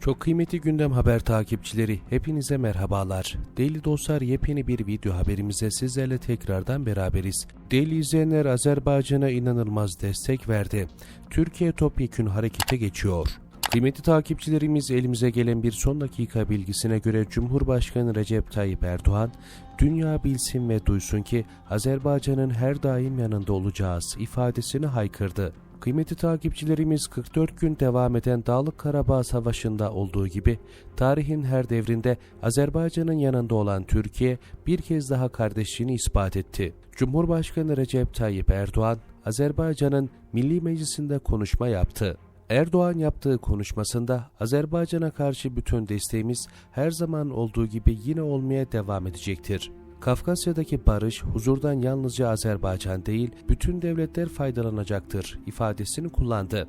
Çok kıymetli gündem haber takipçileri hepinize merhabalar. Değerli dostlar yepyeni bir video haberimize sizlerle tekrardan beraberiz. Değerli izleyenler Azerbaycan'a inanılmaz destek verdi. Türkiye topyekün harekete geçiyor. Kıymetli takipçilerimiz elimize gelen bir son dakika bilgisine göre Cumhurbaşkanı Recep Tayyip Erdoğan, dünya bilsin ve duysun ki Azerbaycan'ın her daim yanında olacağız ifadesini haykırdı. Kıymetli takipçilerimiz 44 gün devam eden Dağlık Karabağ Savaşı'nda olduğu gibi tarihin her devrinde Azerbaycan'ın yanında olan Türkiye bir kez daha kardeşliğini ispat etti. Cumhurbaşkanı Recep Tayyip Erdoğan, Azerbaycan'ın Milli Meclisi'nde konuşma yaptı. Erdoğan yaptığı konuşmasında Azerbaycan'a karşı bütün desteğimiz her zaman olduğu gibi yine olmaya devam edecektir. Kafkasya'daki barış, huzurdan yalnızca Azerbaycan değil, bütün devletler faydalanacaktır ifadesini kullandı.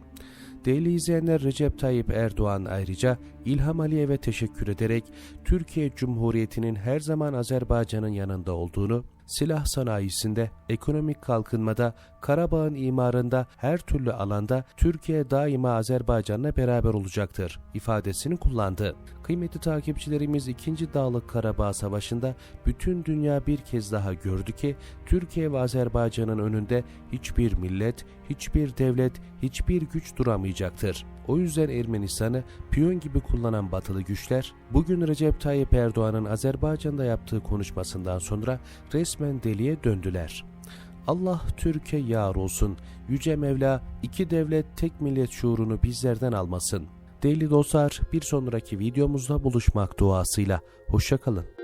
Değerli izleyenler Recep Tayyip Erdoğan ayrıca İlham Aliyev'e teşekkür ederek Türkiye Cumhuriyeti'nin her zaman Azerbaycan'ın yanında olduğunu, silah sanayisinde, ekonomik kalkınmada, Karabağ'ın imarında, her türlü alanda Türkiye daima Azerbaycan'la beraber olacaktır ifadesini kullandı. Kıymetli takipçilerimiz 2. Dağlık Karabağ Savaşı'nda bütün dünya bir kez daha gördü ki Türkiye ve Azerbaycan'ın önünde hiçbir millet, hiçbir devlet, hiçbir güç duramayacaktır. O yüzden Ermenistan'ı piyon gibi kullanan batılı güçler bugün Recep Tayyip Erdoğan'ın Azerbaycan'da yaptığı konuşmasından sonra resmen deliye döndüler. Allah Türkiye yar olsun. Yüce Mevla iki devlet tek millet şuurunu bizlerden almasın. Değerli dostlar bir sonraki videomuzda buluşmak duasıyla. Hoşçakalın.